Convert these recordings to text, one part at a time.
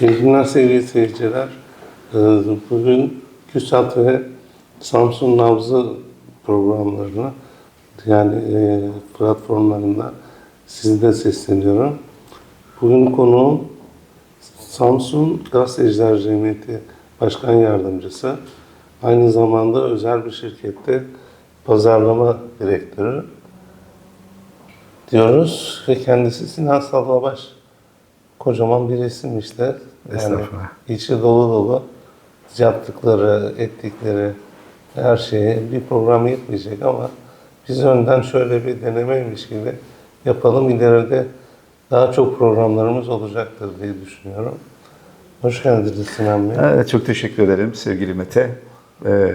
İyi günler sevgili seyirciler. Ee, Bugün KÜSAT ve Samsun Nabzı programlarına yani e, platformlarında sizde sesleniyorum. Bugün konuğum Samsun Gazeteciler Cemiyeti Başkan Yardımcısı. Aynı zamanda özel bir şirkette pazarlama direktörü diyoruz ve kendisi Sinan Sallabaş. Kocaman bir isim işte. Yani Estağfurullah. içi dolu dolu yaptıkları, ettikleri her şeye bir program yetmeyecek ama biz önden şöyle bir denemeymiş gibi yapalım. İleride daha çok programlarımız olacaktır diye düşünüyorum. Hoş geldiniz Sinan Bey. Evet, çok teşekkür ederim sevgili Mete. Ee,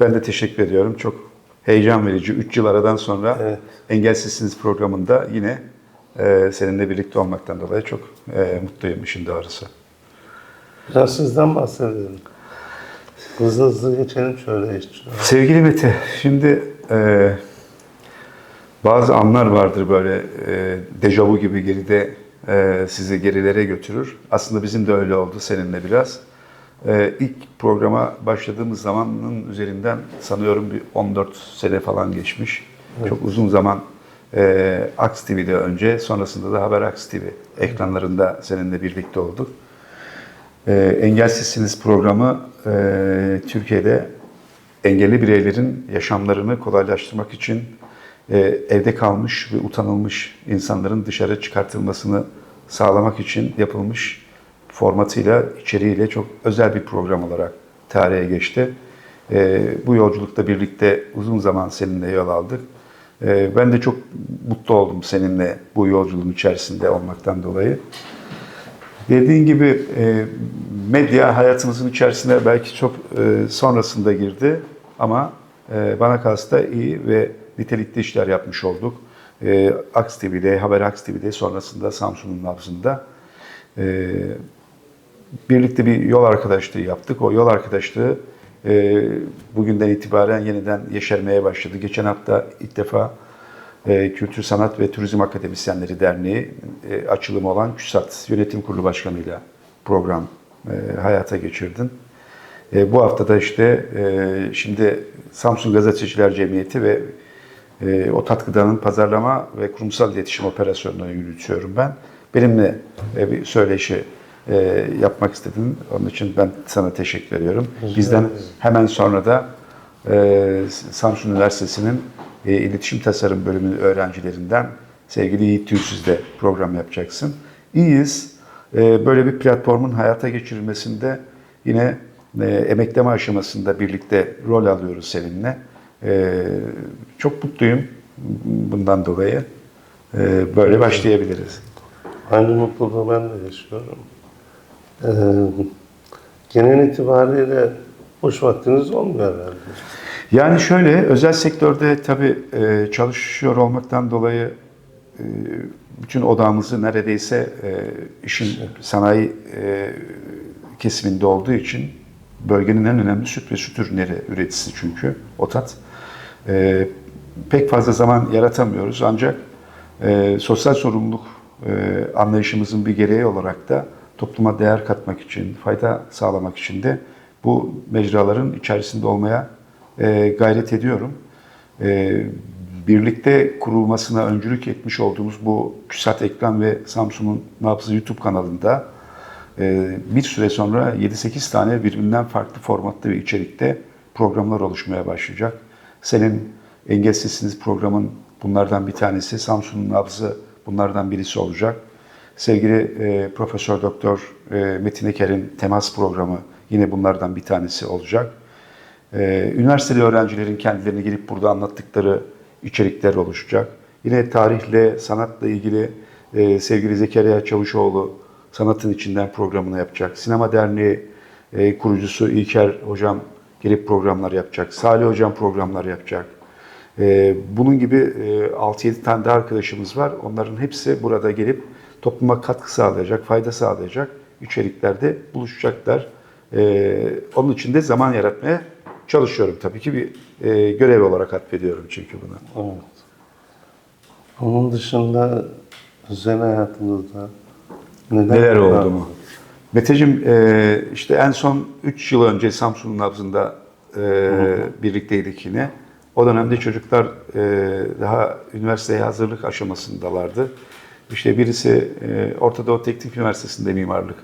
ben de teşekkür ediyorum. Çok heyecan verici. 3 yıl aradan sonra Evet. Engelsizsiniz programında yine e, seninle birlikte olmaktan dolayı çok e, mutluyum işin doğrusu. Biraz sizden bahsedelim. Hızlı hızlı geçelim şöyle. Sevgili Mete, şimdi e, bazı anlar vardır böyle e, dejavu gibi geride e, sizi gerilere götürür. Aslında bizim de öyle oldu seninle biraz. E, ilk programa başladığımız zamanın üzerinden sanıyorum bir 14 sene falan geçmiş. Çok uzun zaman e, Aks TV'de önce, sonrasında da Haber Aks TV ekranlarında seninle birlikte olduk. E, Engelsizsiniz programı e, Türkiye'de engelli bireylerin yaşamlarını kolaylaştırmak için e, evde kalmış ve utanılmış insanların dışarı çıkartılmasını sağlamak için yapılmış formatıyla, içeriğiyle çok özel bir program olarak tarihe geçti. E, bu yolculukta birlikte uzun zaman seninle yol aldık. E, ben de çok mutlu oldum seninle bu yolculuğun içerisinde olmaktan dolayı. Dediğin gibi e, medya hayatımızın içerisine belki çok e, sonrasında girdi ama e, bana kalsa iyi ve nitelikli işler yapmış olduk. Aks TV'de, Haber Aks TV'de, sonrasında Samsun'un nabzında. Birlikte bir yol arkadaşlığı yaptık. O yol arkadaşlığı e, bugünden itibaren yeniden yeşermeye başladı. Geçen hafta ilk defa e, Kültür Sanat ve Turizm Akademisyenleri Derneği e, açılımı olan KÜSAT Yönetim Kurulu Başkanı'yla program e, hayata geçirdin. E, bu hafta da işte e, şimdi Samsun Gazeteciler Cemiyeti ve e, o katkıdanın pazarlama ve kurumsal iletişim operasyonunu yürütüyorum ben. Benimle e, bir söyleşi e, yapmak istedin. Onun için ben sana teşekkür ediyorum. Bizden hemen sonra da e, Samsun Üniversitesi'nin e, İletişim Tasarım Bölümü öğrencilerinden sevgili Yiğit Tüysüz de program yapacaksın. İyiyiz. E, böyle bir platformun hayata geçirilmesinde yine e, emekleme aşamasında birlikte rol alıyoruz seninle. E, çok mutluyum bundan dolayı. E, böyle başlayabiliriz. Aynı mutluluğu ben de yaşıyorum. Ee, genel itibariyle boş vaktiniz olmuyor herhalde. Yani şöyle, özel sektörde tabii e, çalışıyor olmaktan dolayı e, bütün odamızı neredeyse e, işin sanayi kesiminde olduğu için bölgenin en önemli süt ve süt ürünleri üreticisi çünkü OTAT. Pek fazla zaman yaratamıyoruz ancak sosyal sorumluluk anlayışımızın bir gereği olarak da topluma değer katmak için, fayda sağlamak için de bu mecraların içerisinde olmaya e, gayret ediyorum. E, birlikte kurulmasına öncülük etmiş olduğumuz bu KÜSAT Ekran ve Samsun'un Nabzı YouTube kanalında e, bir süre sonra 7-8 tane birbirinden farklı formatta ve içerikte programlar oluşmaya başlayacak. Senin Engelsizsiniz programın bunlardan bir tanesi, Samsun'un Nabzı bunlardan birisi olacak. Sevgili e, Profesör Doktor e, Metin Eker'in temas programı yine bunlardan bir tanesi olacak. Ee, üniversiteli öğrencilerin kendilerini gelip burada anlattıkları içerikler oluşacak. Yine tarihle, sanatla ilgili e, sevgili Zekeriya Çavuşoğlu sanatın içinden programını yapacak. Sinema Derneği e, kurucusu İlker Hocam gelip programlar yapacak. Salih Hocam programlar yapacak. E, bunun gibi e, 6-7 tane de arkadaşımız var. Onların hepsi burada gelip topluma katkı sağlayacak, fayda sağlayacak içeriklerde buluşacaklar. E, onun için de zaman yaratmaya çalışıyorum tabii ki bir e, görev olarak atfediyorum çünkü bunu. Evet. Onun dışında özel hayatınızda neler, Neler oldu mu? Meteciğim e, işte en son 3 yıl önce Samsun'un nabzında e, birlikteydik yine. O dönemde çocuklar e, daha üniversiteye hazırlık aşamasındalardı. İşte birisi e, Orta Doğu Teknik Üniversitesi'nde mimarlık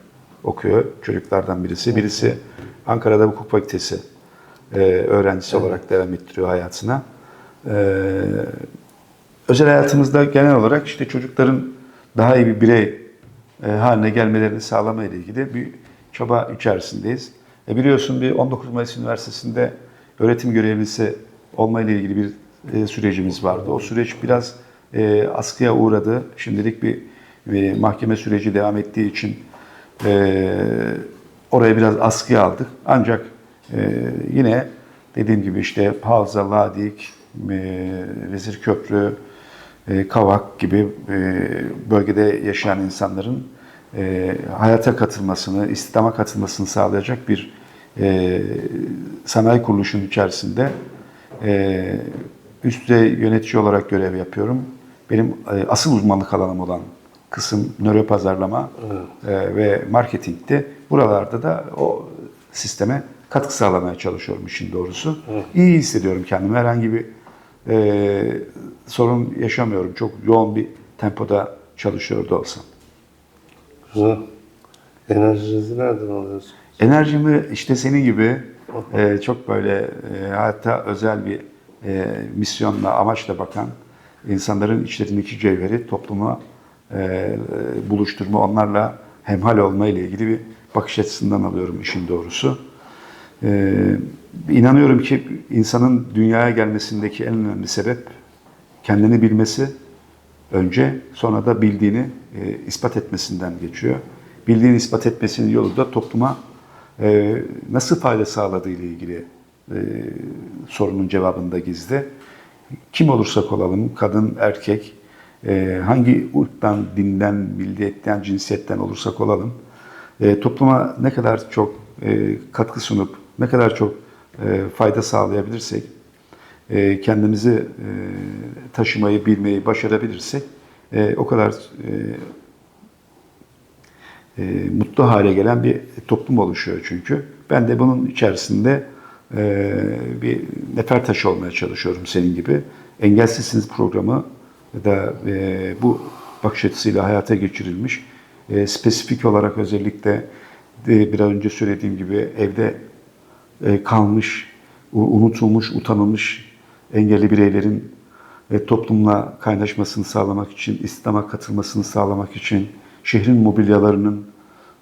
okuyor çocuklardan birisi. Birisi Ankara'da Hukuk Fakültesi e, öğrencisi olarak devam ettiriyor hayatına. E, özel hayatımızda genel olarak işte çocukların daha iyi bir birey e, haline gelmelerini sağlama ile ilgili bir çaba içerisindeyiz. E, biliyorsun bir 19 Mayıs Üniversitesi'nde öğretim görevlisi olma ile ilgili bir e, sürecimiz vardı. O süreç biraz e, askıya uğradı. Şimdilik bir e, mahkeme süreci devam ettiği için e, oraya biraz askıya aldık. Ancak e, yine dediğim gibi işte Havza, Ladik, e, Vezir Köprü, e, Kavak gibi e, bölgede yaşayan insanların e, hayata katılmasını, istihdama katılmasını sağlayacak bir e, sanayi kuruluşunun içerisinde e, üst düzey yönetici olarak görev yapıyorum. Benim e, asıl uzmanlık alanım olan kısım nöro pazarlama e, ve marketingti. Buralarda da o sisteme katkı sağlamaya çalışıyorum işin doğrusu. İyi hissediyorum kendimi. Herhangi bir e, sorun yaşamıyorum. Çok yoğun bir tempoda çalışıyor da olsam. Güzel. Enerjinizi nereden alıyorsunuz? Enerjimi işte senin gibi e, çok böyle e, hatta özel bir e, misyonla, amaçla bakan insanların içlerindeki cevheri topluma e, buluşturma, onlarla hemhal olma ile ilgili bir bakış açısından alıyorum işin doğrusu. E, inanıyorum ki insanın dünyaya gelmesindeki en önemli sebep kendini bilmesi önce sonra da bildiğini e, ispat etmesinden geçiyor. Bildiğini ispat etmesinin yolu da topluma e, nasıl fayda sağladığı ile ilgili e, sorunun cevabında gizli. Kim olursak olalım, kadın, erkek, e, hangi ırktan, dinden, milliyetten, cinsiyetten olursak olalım, e, topluma ne kadar çok e, katkı sunup, ne kadar çok fayda sağlayabilirsek, kendimizi taşımayı, bilmeyi başarabilirsek, o kadar mutlu hale gelen bir toplum oluşuyor çünkü. Ben de bunun içerisinde e, bir nefer taşı olmaya çalışıyorum senin gibi. Engelsizsiniz programı da e, bu bakış açısıyla hayata geçirilmiş. E, spesifik olarak özellikle de biraz önce söylediğim gibi evde e, kalmış, unutulmuş, utanılmış engelli bireylerin e, toplumla kaynaşmasını sağlamak için, İslam'a katılmasını sağlamak için, şehrin mobilyalarının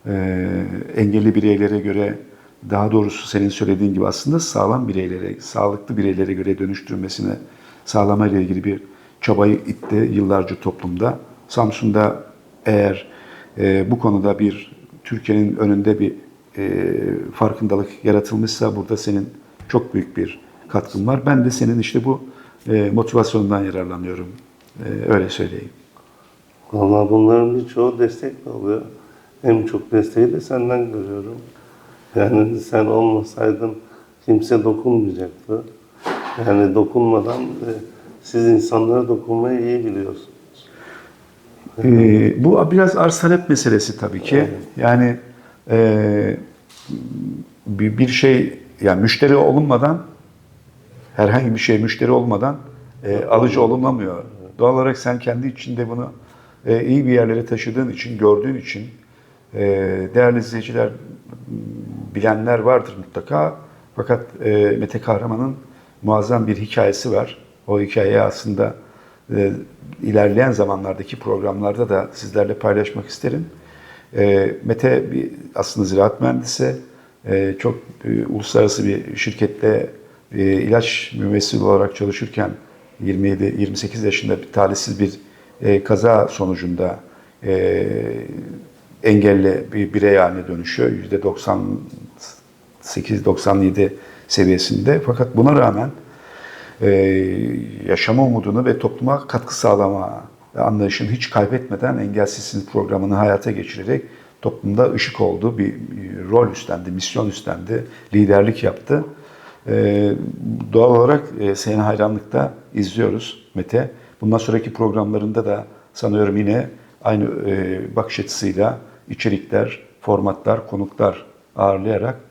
e, engelli bireylere göre, daha doğrusu senin söylediğin gibi aslında sağlam bireylere, sağlıklı bireylere göre dönüştürmesine sağlama ile ilgili bir çabayı itti yıllarca toplumda. Samsun'da eğer e, bu konuda bir Türkiye'nin önünde bir e, farkındalık yaratılmışsa burada senin çok büyük bir katkın var. Ben de senin işte bu e, motivasyonundan yararlanıyorum. E, öyle söyleyeyim. Vallahi bunların birçoğu destekle oluyor. En çok desteği de senden görüyorum. Yani sen olmasaydın kimse dokunmayacaktı. Yani dokunmadan e, siz insanlara dokunmayı iyi biliyorsunuz. Ee, bu biraz arz talep meselesi tabii ki. Yani e, bir, bir şey yani müşteri olunmadan herhangi bir şey müşteri olmadan e, alıcı olunamıyor. Doğal olarak sen kendi içinde bunu e, iyi bir yerlere taşıdığın için, gördüğün için e, değerli izleyiciler bilenler vardır mutlaka. Fakat e, Mete Kahraman'ın muazzam bir hikayesi var. O hikayeyi aslında e, ilerleyen zamanlardaki programlarda da sizlerle paylaşmak isterim. E, Mete bir aslında ziraat mühendisi, e, çok e, uluslararası bir şirkette e, ilaç mümessil olarak çalışırken 27-28 yaşında bir talihsiz bir e, kaza sonucunda e, engelli bir birey haline dönüşüyor. %98-97 seviyesinde. Fakat buna rağmen e, yaşama umudunu ve topluma katkı sağlama anlayışını hiç kaybetmeden Engelsizsiniz programını hayata geçirerek toplumda ışık oldu, bir, rol üstlendi, misyon üstlendi, liderlik yaptı. E, doğal olarak e, seni hayranlıkta izliyoruz Mete. Bundan sonraki programlarında da sanıyorum yine aynı e, bakış açısıyla içerikler, formatlar, konuklar ağırlayarak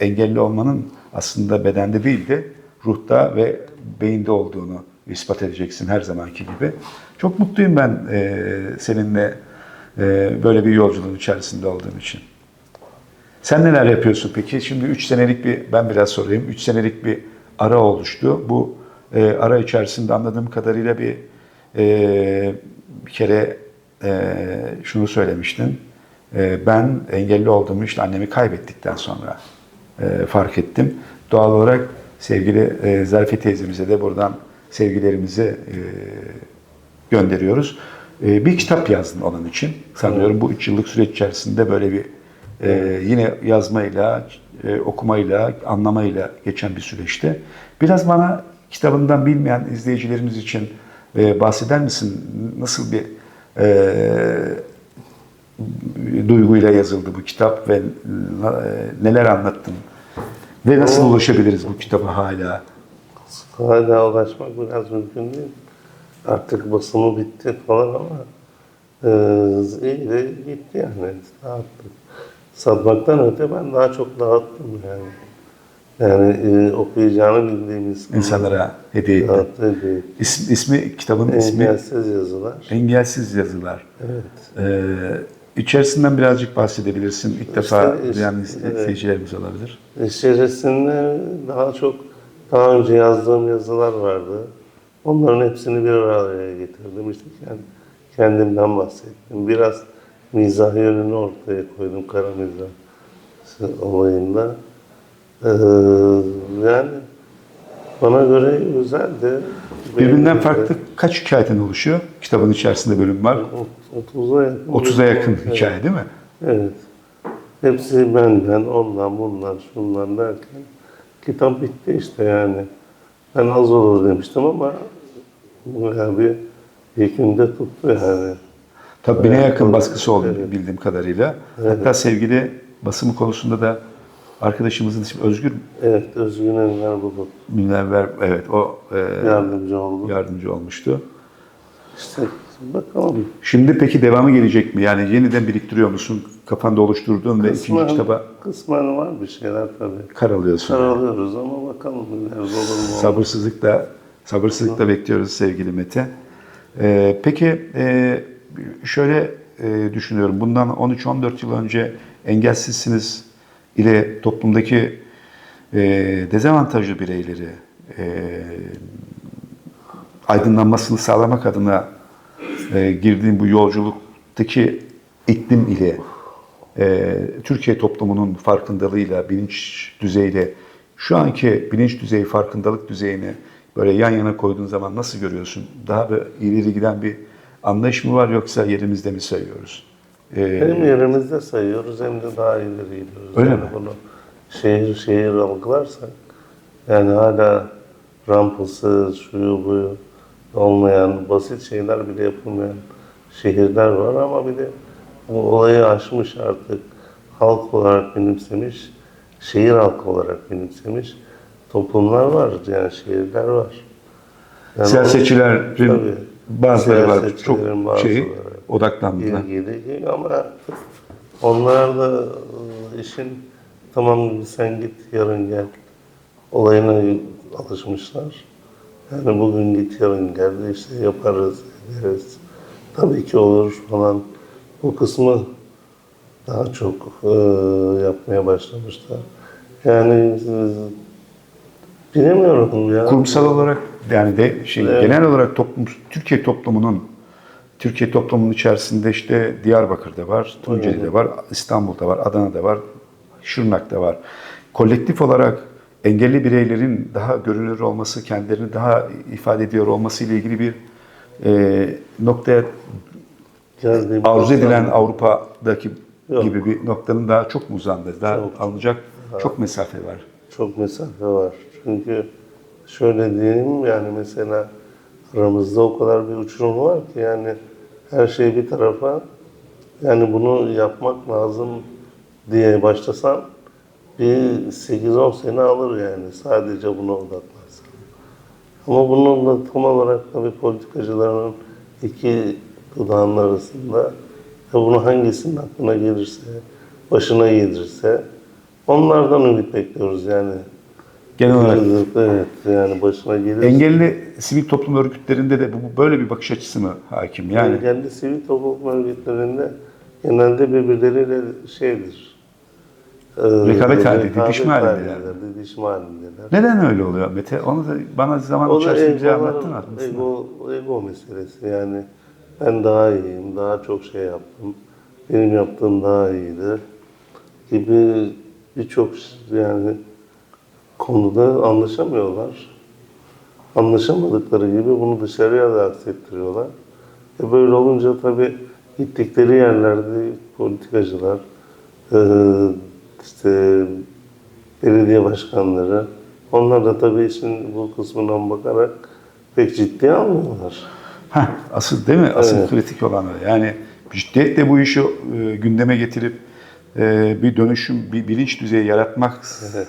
engelli olmanın aslında bedende değil de ruhta ve beyinde olduğunu ispat edeceksin her zamanki gibi. Çok mutluyum ben e, seninle e, böyle bir yolculuğun içerisinde olduğum için. Sen neler yapıyorsun peki? Şimdi 3 senelik bir, ben biraz sorayım, 3 senelik bir ara oluştu. Bu e, ara içerisinde anladığım kadarıyla bir e, bir kere e, şunu söylemiştin. E, ben engelli olduğumu işte annemi kaybettikten sonra e, fark ettim. Doğal olarak sevgili e, Zarife teyzemize de buradan sevgilerimizi e, gönderiyoruz. Bir kitap yazdın onun için. Sanıyorum bu üç yıllık süreç içerisinde böyle bir yine yazmayla, okumayla, anlamayla geçen bir süreçte. Biraz bana kitabından bilmeyen izleyicilerimiz için bahseder misin? Nasıl bir duyguyla yazıldı bu kitap ve e, neler anlattın? Ve nasıl ulaşabiliriz bu kitaba hala? Hala ulaşmak biraz mümkün değil. Artık basımı bitti falan ama e, iyi de gitti yani. Dağıttık. Satmaktan öte ben daha çok dağıttım yani. Yani e, okuyacağını bildiğimiz İnsanlara hediye hediye. İsmi, ismi kitabın ismi Engelsiz yazılar. Engelsiz Yazılar. Evet. Ee, içerisinden birazcık bahsedebilirsin. İlk defa işte, duyan evet. izleyicilerimiz olabilir. İçerisinde daha çok daha önce yazdığım yazılar vardı. Onların hepsini bir araya getirdim. İşte kend- kendimden bahsettim. Biraz mizah yönünü ortaya koydum. Kara mizah olayında. Ee, yani bana göre güzeldi. Birbirinden de. Kaç hikayeden oluşuyor? Kitabın içerisinde bölüm var. 30'a yakın. 30'a yakın Evet. hikaye değil mi? Evet. Hepsi benden, ondan, bundan, şundan derken kitap bitti işte yani. Ben az olur demiştim ama bayağı bir günde tuttu yani. Tabii bine yakın baskısı oldu Evet. bildiğim kadarıyla. Evet. Hatta sevgili basımı konusunda da arkadaşımızın ismi Özgür Evet, Özgün Enver Bulut Münevver, evet o e, yardımcı oldu. yardımcı olmuştu. İşte bakalım. Şimdi peki devamı gelecek mi? Yani yeniden biriktiriyor musun? Kafanda oluşturduğun ve ikinci kitaba kısmen var bir şeyler tabii. karalıyorsun. Karalıyoruz ama bakalım ileride olur mu? Sabırsızlıkla sabırsızlıkla bekliyoruz sevgili Mete. Ee, peki e, şöyle e, düşünüyorum. Bundan 13-14 yıl önce engelsizsiniz ile toplumdaki e, dezavantajlı bireyleri e, aydınlanmasını sağlamak adına e, girdiğim bu yolculuktaki iklim ile e, Türkiye toplumunun farkındalığıyla, bilinç düzeyiyle şu anki bilinç düzeyi, farkındalık düzeyini böyle yan yana koyduğun zaman nasıl görüyorsun? Daha bir ileri giden bir anlayış mı var yoksa yerimizde mi sayıyoruz? E, Hem yerimizde sayıyoruz hem de daha ileri gidiyoruz. Öyle yani mi? bunu şehir şehir algılarsak yani hala rampası, şuyu buyu olmayan, basit şeyler bile yapılmayan şehirler var ama bir de bu olayı aşmış artık halk olarak benimsemiş, şehir halkı olarak benimsemiş toplumlar var, yani şehirler var. Yani siyasetçilerin Tabii. bazıları var çok şey bazıları. Odaklandılar. ilgili ama onlar da e, işin tamam sen git yarın gel olayına alışmışlar. Yani bugün git yarın gel işte yaparız ederiz. Tabii ki olur falan. Bu kısmı daha çok e, yapmaya başlamışlar. Yani e, bilemiyorum ya. Kurumsal olarak yani de şey Evet. genel olarak toplum Türkiye toplumunun Türkiye toplumunun içerisinde işte Diyarbakır'da var, Tunceli'de var, İstanbul'da var, Adana'da var, Şırnak'ta var. Kolektif olarak engelli bireylerin daha görünür olması, kendilerini daha ifade ediyor olması ile ilgili bir e, noktaya arzu edilen Avrupa'daki Yok. gibi bir noktanın daha çok mu uzandı? Daha Çok. alınacak çok mesafe var. Çok mesafe var. Çünkü şöyle diyeyim yani mesela aramızda o kadar bir uçurum var ki yani her şey bir tarafa yani bunu yapmak lazım diye başlasan bir 8-10 sene alır yani sadece buna odaklansan. Ama bunun da tam olarak tabii politikacıların iki dudağının arasında Ya bunu hangisinin aklına gelirse, başına gelirse onlardan ümit bekliyoruz yani. Genel olarak Evet yani başına gelirse. engelli sivil toplum örgütlerinde de bu böyle bir bakış açısı mı hakim? Yani Engelli sivil toplum örgütlerinde genelde birbirleriyle şeydir. Ee, Rekabet halinde, didişme halindeler. Didişme halindeler. neden öyle oluyor Mete? Onu da bana zaman O içerisinde bize anlattın aslında. ego, ego meselesi yani. Ben daha iyiyim, daha çok şey yaptım. Benim yaptığım daha iyiydi. Gibi birçok yani konuda anlaşamıyorlar. Anlaşamadıkları gibi bunu dışarıya da aksettiriyorlar. E böyle olunca tabii gittikleri yerlerde politikacılar, eee, işte belediye başkanları, onlar da tabii işin bu kısmından bakarak pek ciddiye almıyorlar. Heh, asıl değil mi? Asıl Evet. kritik olan o. Yani ciddiyetle bu işi e, gündeme getirip e, bir dönüşüm, bir bilinç düzeyi yaratmak Evet.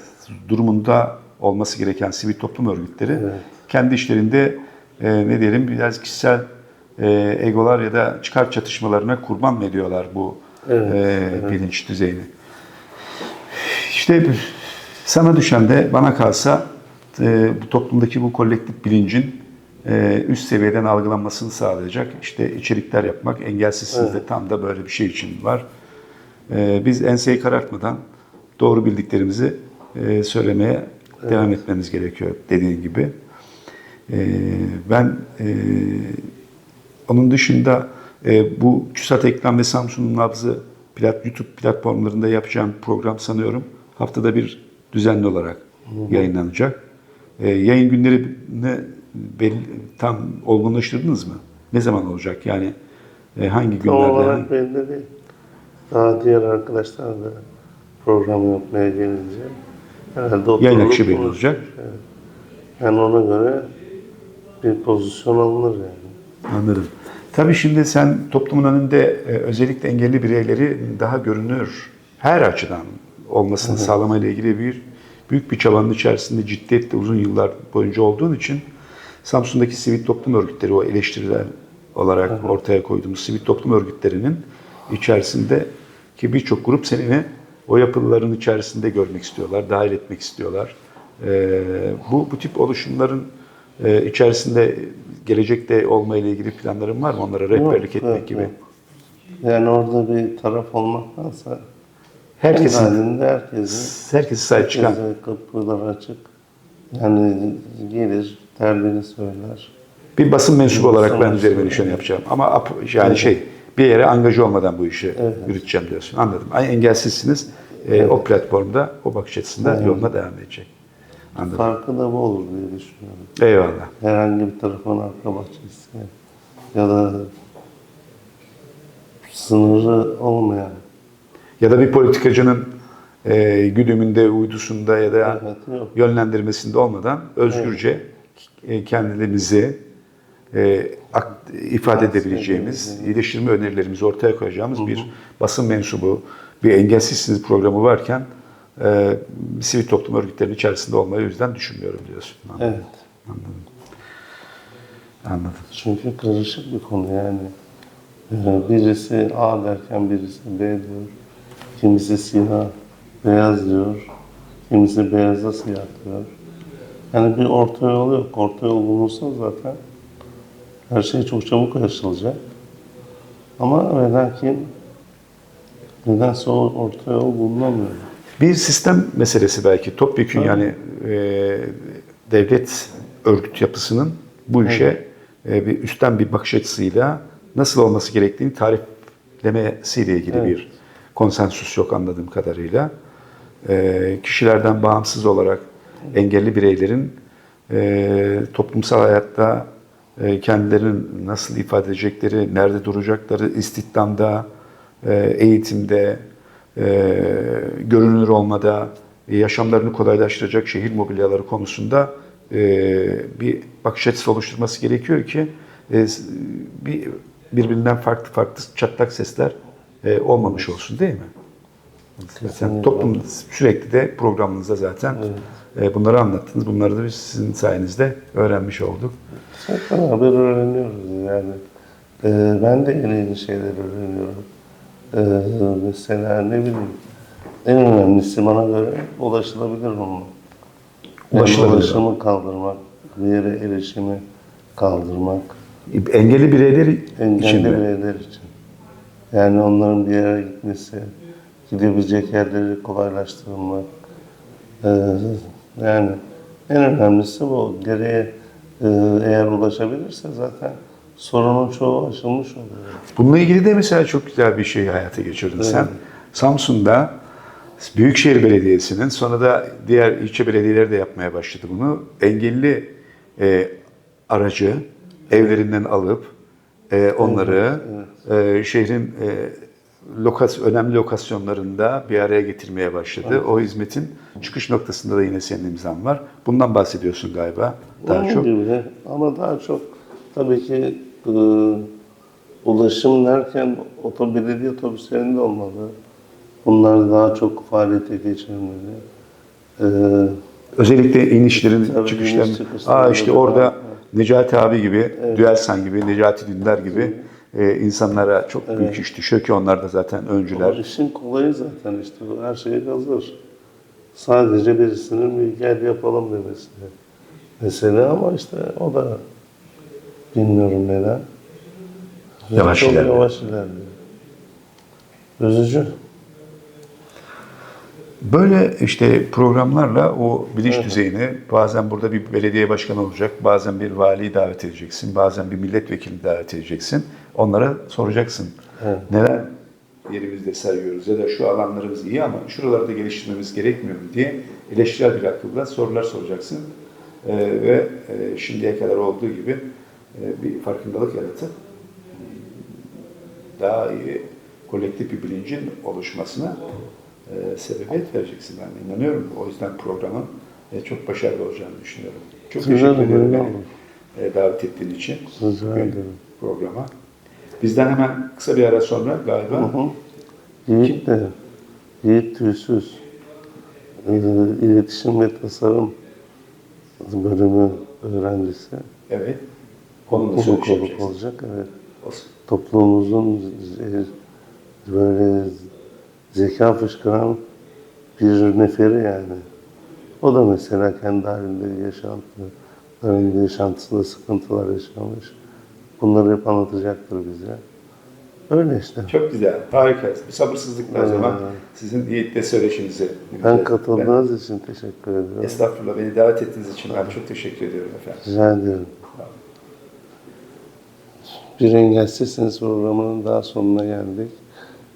Durumunda olması gereken sivil toplum örgütleri Evet. kendi işlerinde e, ne diyelim biraz kişisel e, egolar ya da çıkar çatışmalarına kurban mı ediyorlar bu Evet, e, bilinç düzeyini? İşte sana düşen de bana kalsa e, bu toplumdaki bu kolektif bilincin e, üst seviyeden algılanmasını sağlayacak işte içerikler yapmak. Engelsizsiniz de tam da böyle bir şey için var. E, biz enseyi karartmadan doğru bildiklerimizi e, söylemeye devam etmemiz gerekiyor dediğin gibi. E, ben e, onun dışında e, bu TÜSAT Ekran ve Samsun'un nabzı plat, YouTube platformlarında yapacağım program sanıyorum haftada bir düzenli olarak yayınlanacak. E, yayın günlerini belli, tam olgunlaştırdınız mı? Ne zaman olacak? Yani e, hangi Tam günlerde? olarak belli değil. Daha diğer arkadaşlar da program yapmaya gelince herhalde Yayın akışı belli olacak. Evet. Yani ona göre bir pozisyon alınır yani. Anladım. Tabii şimdi sen toplumun önünde e, özellikle engelli bireyleri daha görünür her açıdan olmasını sağlamayla ilgili bir büyük bir çabanın içerisinde ciddiyetle uzun yıllar boyunca olduğun için Samsun'daki sivil toplum örgütleri o eleştiriler olarak ortaya koyduğumuz sivil toplum örgütlerinin içerisinde ki birçok grup seni o yapıların içerisinde görmek istiyorlar, dahil etmek istiyorlar. Ee, bu bu tip oluşumların e, içerisinde gelecekte olmayla ilgili planların var mı? Onlara rehberlik etmek yok, gibi. yok. Yani orada bir taraf olmaktansa Herkesin, halinde herkesin herkesi sahip çıkan. kapılar açık. Yani gelir, derdini söyler. Bir basın mensubu olarak ben üzerime düşeni yapacağım. Ama yani şey bir yere angaja olmadan bu işi Evet. yürüteceğim diyorsun. Anladım. Engelsizsiniz. Ee, O platformda, o bakış açısında Evet. yoluna devam edecek. Anladım. Farkı da bu olur diye düşünüyorum. Eyvallah. herhangi bir tarafın arka bahçesi ya da sınırı olmayan Ya da bir politikacının e, güdümünde, uydusunda ya da Evet, yok. yönlendirmesinde olmadan özgürce e, kendimizi e, ifade Tasfiye edebileceğimiz, iyileştirme önerilerimizi ortaya koyacağımız bir basın mensubu, bir engelsizsiniz programı varken e, sivil toplum örgütlerinin içerisinde olmayı o yüzden düşünmüyorum diyorsun. Anladım. evet. Anladım. Çünkü karışık bir konu yani. Ee, Birisi A derken birisi B diyor. Kimisi siyah, beyaz diyor. Kimisi beyaza siyah diyor. Yani bir orta yol yok. Orta yol bulunsa zaten her şey çok çabuk aşılacak. Ama ve lakin nedense o orta yol bulunamıyor. Bir sistem meselesi belki topyekun yani e, devlet örgüt yapısının bu işe e, bir üstten bir bakış açısıyla nasıl olması gerektiğini tariflemesiyle ilgili Evet. bir konsensus yok anladığım kadarıyla. E, kişilerden bağımsız olarak engelli bireylerin e, toplumsal hayatta e, kendilerini nasıl ifade edecekleri, nerede duracakları, istihdamda, eğitimde, e, görünür olmada, e, yaşamlarını kolaylaştıracak şehir mobilyaları konusunda e, bir bakış açısı oluşturması gerekiyor ki e, bir birbirinden farklı farklı çatlak sesler e, olmamış olsun değil mi? Sen Kesinlikle. toplum sürekli de programınızda zaten e, bunları anlattınız. Bunları da biz sizin sayenizde öğrenmiş olduk. Zaten haber öğreniyoruz yani. Ben de yeni yeni şeyler öğreniyorum. Ee, mesela ne bileyim en önemlisi bana göre ulaşılabilir. Yani Ulaşılabilir ulaşımı kaldırmak, bir yere erişimi kaldırmak, Engelli bireyler için engelli mi? bireyler için. Yani onların bir yere gitmesi, gidebilecek yerleri kolaylaştırmak. Ee, yani en önemlisi bu. Geriye e, eğer ulaşabilirse zaten sorunun çoğu aşılmış oluyor. Bununla ilgili de mesela çok güzel bir şey hayata geçirdin sen. Samsun'da Büyükşehir Belediyesi'nin sonra da diğer ilçe belediyeleri de yapmaya başladı bunu. Engelli e, aracı evlerinden alıp e, onları e, şehrin e, lokas önemli lokasyonlarında bir araya getirmeye başladı. O hizmetin çıkış noktasında da yine senin imzan var. Bundan bahsediyorsun galiba daha Onun çok. gibi ama daha çok tabii ki e, ulaşım derken oto, belediye otobüslerinde olmalı. Bunlar daha çok faaliyete geçirmeli. E, Özellikle inişlerin, Tabii, çıkışların. iniş çıkışları Aa işte orada orada Necati abi gibi, Düelsan gibi, Necati Dündar gibi e, insanlara çok büyük iş düşüyor ki onlar da zaten ama öncüler. işin kolayı zaten işte bu her şey hazır. Sadece birisinin bir gel yapalım demesi mesele ama işte o da bilmiyorum neden. Yavaş Çok ilerliyor. Yavaş ilerliyor. Üzücü. Böyle işte programlarla o bilinç düzeyini bazen burada bir belediye başkanı olacak, bazen bir valiyi davet edeceksin, bazen bir milletvekili davet edeceksin. Onlara soracaksın. Evet. Neler yerimizde sayıyoruz ya da şu alanlarımız iyi ama şuraları da geliştirmemiz gerekmiyor mu diye eleştirel bir akılla sorular soracaksın. Ee, ve e, şimdiye kadar olduğu gibi bir farkındalık yaratıp daha iyi kolektif bir bilincin oluşmasına e, sebebiyet vereceksin. Ben inanıyorum. O yüzden programın e, çok başarılı olacağını düşünüyorum. Çok Güzel, teşekkür ederim beni e, davet ettiğin için Rica ederim. programa. Bizden hemen kısa bir ara sonra galiba Hı hı. Yiğit de, Yiğit Tüysüz, e, iletişim ve tasarım bölümü öğrencisi. evet Hukuk söyleşi olup yapacaksın. olacak. Evet. Olsun. Toplumumuzun e, böyle zeka fışkıran bir neferi yani. O da mesela kendi halinde yaşantılarında, yaşantısında sıkıntılar yaşamış. Bunları hep anlatacaktır bize. Öyle işte. Çok güzel, harika. Bir sabırsızlıkla o zaman sizin Yiğit'le söyleşinizi Ben katıldığınız için teşekkür ediyorum. Ben- Estağfurullah, beni davet ettiğiniz için ben çok teşekkür ediyorum efendim. Rica ederim. Bir Engelsizsiniz programının daha sonuna geldik.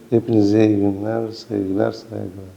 Hepinize iyi günler, sevgiler, saygılar.